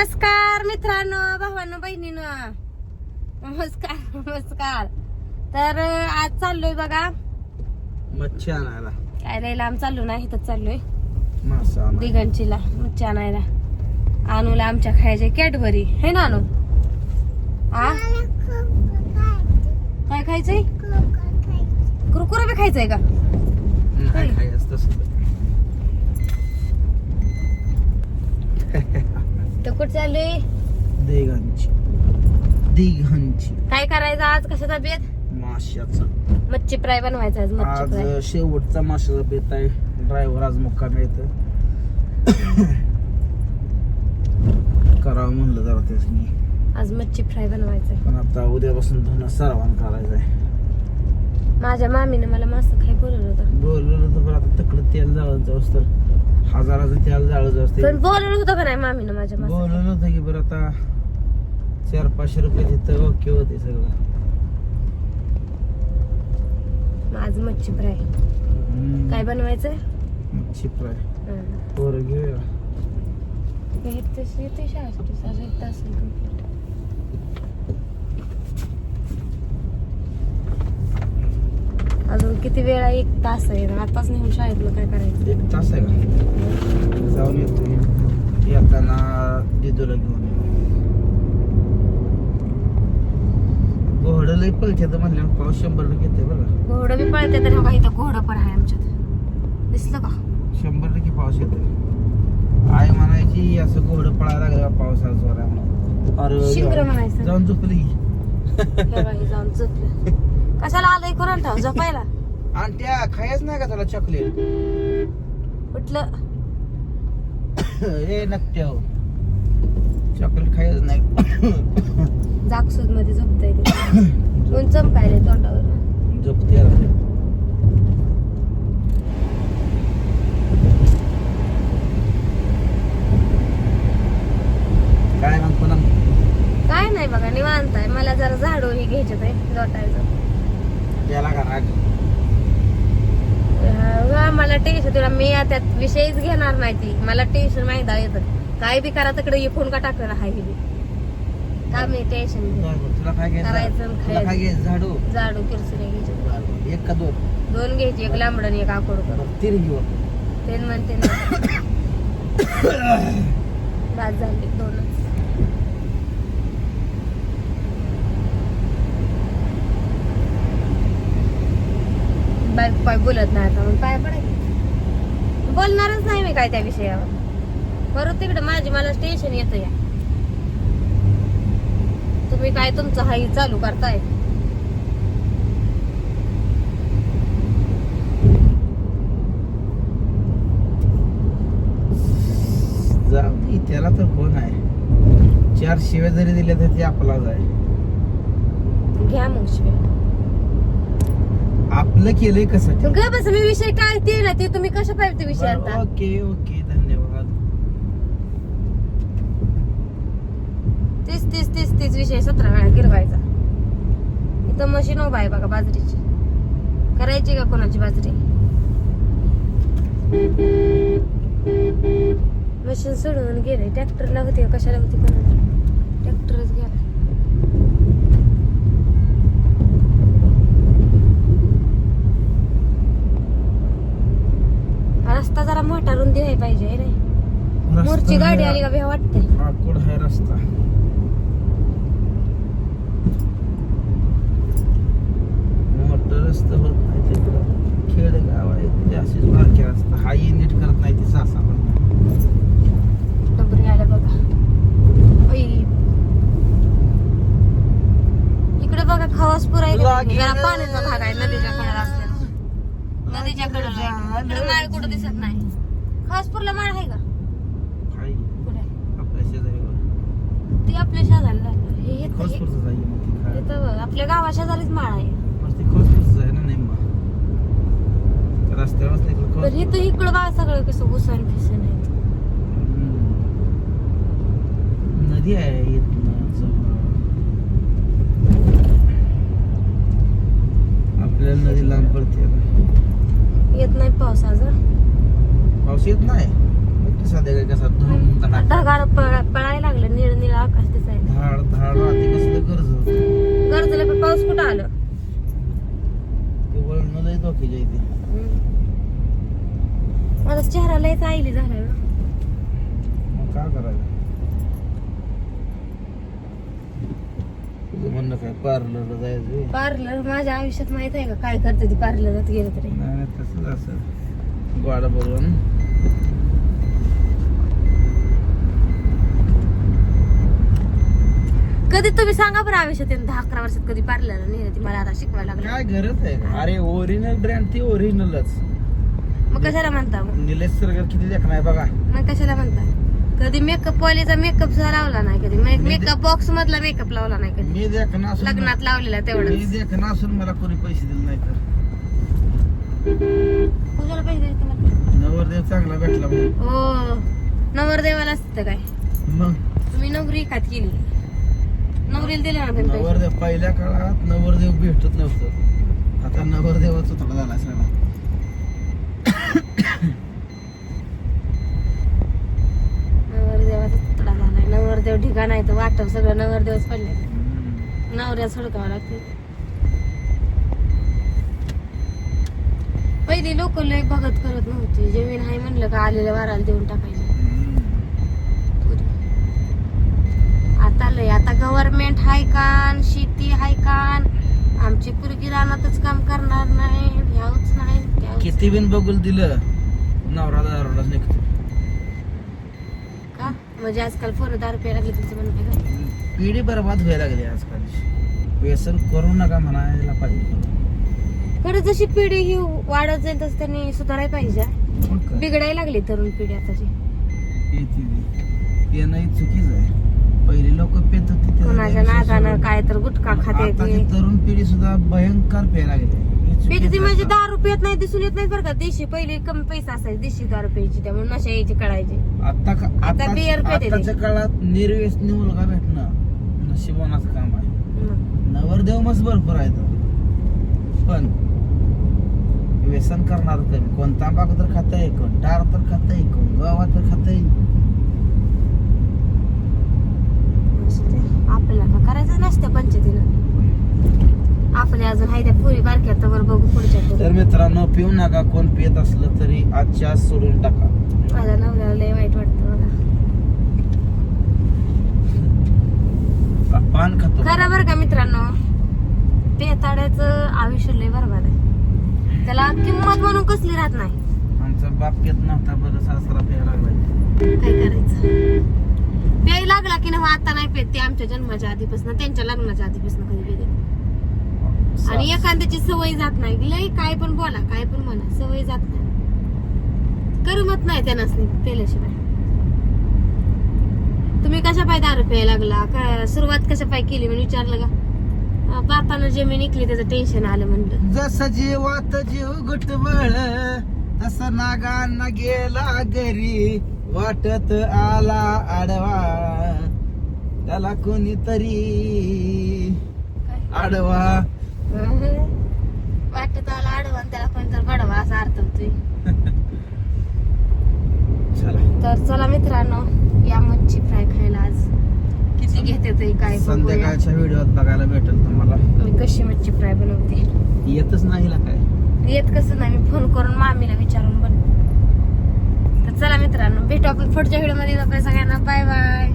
नमस्कार मित्रांनो भावांनो बहिणीनं. नमस्कार नमस्कार. तर आज चाललोय बघा. मच्छी आणायला. काय लय लांब चाललो नाही इथंच चाललोय. मासा आणायला. दिगंचीला मच्छी आणायला. आणूला आमच्या खायचे कॅडबरी. हे ना आणू? आ? काय खायचंय? कुरकुरा बी खायचंय का? नाही खायचं तसं. कुठं चाललोय दिघांची दिघांची काय करायचं आज? कशाचा बेत? माशाचा. मच्छी फ्राय बनवायचा आज मच्छी आज फ्राय. शेवटचा माशाचा बेत आहे. ड्रायव्हर आज मुक्काम येत करावं म्हणलं जरा त्यासनी. आज मच्छी फ्राय बनवायचा पण आता उद्यापासून धुणं सरावान करायचं आहे माझ्या मामीने मला मासं खाय बोलवलं होतं. बोलवलं तर बरं आता तकडं तेल जाळत जाऊस तर हजाराचं तेल जाळत जाऊस ते पण बोलवलं होतं का नाही मामीनं माझ्या मासं बोलवलं होतं की बरं आता चार पाचशे रुपये तिथं ओके होते सगळं. आज मच्छी फ्राय. हम्म. काय बनवायचं मच्छी फ्राय. पोरं घेऊया. येते शाळेसाठी साडे एक तास अजून किती वेळा एक तास आहे आताच नेऊन शाळेतलं काय करायचं एक तास आहे का जाऊन येतो. येताना दिदूला घेऊन. घोडं लई पळते तर म्हणल्यावर पाऊस शंभर टक्के येते बरं घोडं बी पळते तर बघा इथं घोडं पण आहे आमच्यात दिसलं का शंभर टक्के पाऊस येते आई म्हणायची असं घोडं पळायला लागलं पावसाचा जोर म्हणून अरे शिंगरं. म्हणायचं. जाऊन झोपली जाऊन झोपलं कशाला आलंय कोणाला ठाव झोपायला? आणि त्या खायच नाही का त्याला चॉकलेट कुठलं? हे नक्की चॉकलेट खायच नाही. जागसूदमध्ये झोपताय ते. ऊन चमकायले तोंडावर. झोपते. काय मग पुन्हा? काय नाही बघा निवांत आहे. मला जरा झाडू हे घ्यायचे आहे लोटायचं. त्याला का राग? मला टेन्शन तुला मी त्यात विषयच घेणार नाही ती. मला टेन्शन माहिती आहे येतं काय बी करा तिकडे फोन का टाकणार आहे हे बी. का मी टेन्शन बरं, तुला काय घ्यायचं? करायचं आणि तुला काय खायचं. घ्यायचं? झाडू. झाडू किरसुने घ्यायचे बरं, एक का दोन? दोन घ्यायची एक लांबड आणि एक आकोड. बरं, तीन घेऊ ते म्हणते ना. बाद झाले दोनच. पाय बोलत नाही आता. मग पाय पडायचं बोलणारच नाही मी काय त्या विषयावर. बरोबर तिकडे माझी मला स्टेशन येतं या तुम्ही काय तुमचं हाई चालू करताय? त्याला तर कोण आहे. चार शिव्या जरी दिल्या तर ते आपलाच आहे. घ्या मग शिवाय. आपलं केलंय कसं? ग बस मी विषय टाळते ना ते तुम्ही कशा पाहिजे विषय आता? ओके ओके धन्यवाद. तीस तीस तीस तीस विषय सतरा वेळा गिरवायचा. इथं मशीन उभा आहे बघा बाजरीची. करायची का कोणाची बाजरी? मशीन सोडून गेले ट्रॅक्टरला होती का? कशाला होती कोणाला ट्रॅक्टरच गेला हा रस्ता रुंदी व्हायला पाहिजे नाही मोरची गाडी आली का भ्या वाटते आकुड आहे रस्ता? मोठं रस्ता खेड गाव आहे रस्ता. नीट करत नाही ती सासा डबरी बघा. इकडे बघा खवासपूर आहे का लागेल. जरा पाण्याचा भाग आहे नदीच्या कडेला नदीच्या कडेला आहे. इकडे माळ कुठं दिसत नाही. खवासपूरला माळ आहे का? कुठे? आपल्या शेजारी ती आपल्या शेजारी मग ती आपल्या गावा शेजारीच माळ आहे. मग ती आहे ना नेमका? तर तर इकडं बघा सगळं कसं घुसन फिसन आहे. हम्म. नदी आहे इथनं इथंच कुठं आलं? मला चेहरा लयच आईली काय करायचं? तुझं म्हणणं काय पार्लरला जायचं पार्लर माझ्या आयुष्यात माहीत आहे का? काय करते ती पार्लरात गेलं तरी? नाही तसंच असं. गोडा बरोबर कधी तुम्ही सांगा बरं आयुष्यात येऊन दहा अकरा वर्षात कधी पार्लर नेलं ती मला आता शिकवायला लागलं. काय गरज आहे? अरे ओरिजिनल ब्रँड ती ओरिजिनलच मग कशाला म्हणता? मग निलेश सरगर किती लेख नाही बघा. मग कशाला म्हणता? कधी मेकअप वालीचा मेकअप लावला नाही कधी. मेकअप बॉक्स मधला मेकअप लावला नाही कधी. मी देखणं असून लग्नात लावलेला मी तेवढंच देखणं असून मला कोणी पैसे दिले नाही तर कुशाला पैसे द्यायचे मला नवरदेव चांगला भेटला म्हणून. हो नवरदेवाला असतं काय? मग? तुम्ही नवरी खात केली. नवरीला दिले ना नवरदेव पहिल्या काळात नवरदेव भेटत नव्हतं. आता नवरदेवाचा थोडा झाला सगळा नवरदेवाचा तुकडा झालाय. नवरदेव ठिकाण आहे तर वाटव सगळं नवरदेवच पडले नवऱ्या सोडकावं लागते पहिली लोक लय बघत करत नव्हती. जमीन आहे म्हणलं का आलेल्या वाराला देऊन टाकायचे आता लय आता गव्हर्नमेंट हाय कान शेती हाय कान. आमची पुरगी रानातच काम करणार नाही ह्याच नाही किती बिन बघूल दिलं नवरा निघतो. का? म्हणजे आजकाल पोरं दारू प्यायला का पिढी बरबाद व्हायला लागली आजकाल. व्यसन करू नका म्हणायला पाहिजे खरं जशी पिढी ही वाढत जाईल तसं त्यांनी सुधारायला पाहिजे? बिघडायला लागली तरुण पिढी आताची येते ती. पिणं ही चुकीच आहे. पहिली लोक पेत होती कोणाच्या काही विषय नागानं सोडून. काय तर गुटखा खाते आताची तरुण पिढी सुद्धा भयंकर प्यायला ती चुकीचं म्हणजे आहे. दारू पित नाही दिसून येत नाही बरं का. देशी पहिले कमी पैसा असायचा देशी दारू प्यायची त्यामुळे नशा यायची कळायची. आता का- आता बियर पेते ते. काळात निर्व्यसनी मुलगा भेटणं नशिबवानाचं काम आहे. नवरदेव मस्त भरपूर आहेत. पण व्यसन करणार कमी कोण तांबाखू तर खाताय कोण टार तर खाताय कोण गवा तर खाताय असं ते. आपल्याला का करायचं नसतं पंचायतीनं. आपले अजून हाय त्या पुरी बारक्या तर बघू पुढच्या तर. मित्रांनो पिऊ नका कोण पियत असलं तरी आजच्या आज सोडून टाका. माझ्या नवऱ्याला लय वाईट वाटतं बघा. पान खातो. खरं बरं का मित्रांनो पेताड्याचं आयुष्य लय बरबाद आहे. त्याला किंमत म्हणून कसली राहत नाही. आमचा बाप पित नव्हता बरं सासरा प्यायला लागला काय करायचं? प्याय लागला की ना आता नाही पेत. ते आमच्या जन्माच्या आधीपासून त्यांच्या लग्नाच्या आधीपासून कधी पेत आणि एखाद्याची सवय जात नाही. लय काय पण बोला काय पण म्हणा सवय जात नाही. करमत नाही त्या नसली पेल्याशिवाय. तुम्ही कशा पाय दारू प्यायला लागला? का सुरुवात कशा पाय केली? म्हणून विचारलं का? बापानं जमीन इकली त्याचं टेन्शन आलं म्हणलं. जसं जीवात जीव गुटवळ तसं नागांना गेला घरी. वाटत आला आडवा. त्याला कोणीतरी आडवा. वाटत आला आडवा त्याला कोणतर बडवा असा अर्थ होतोय. चला. तर चला मित्रांनो या मच्छी फ्राय खायला आज किती घेते ते काय. संध्याकाळच्या व्हिडिओत बघायला भेटेल तुम्हाला. मी कशी मच्छी फ्राय बनवते? येतच नाही काय? येत कसं नाही मी फोन करून मामीला विचारून बन तर चला मित्रांनो भेटू आपण पुढच्या व्हिडिओमध्ये. सगळ्यांना बाय बाय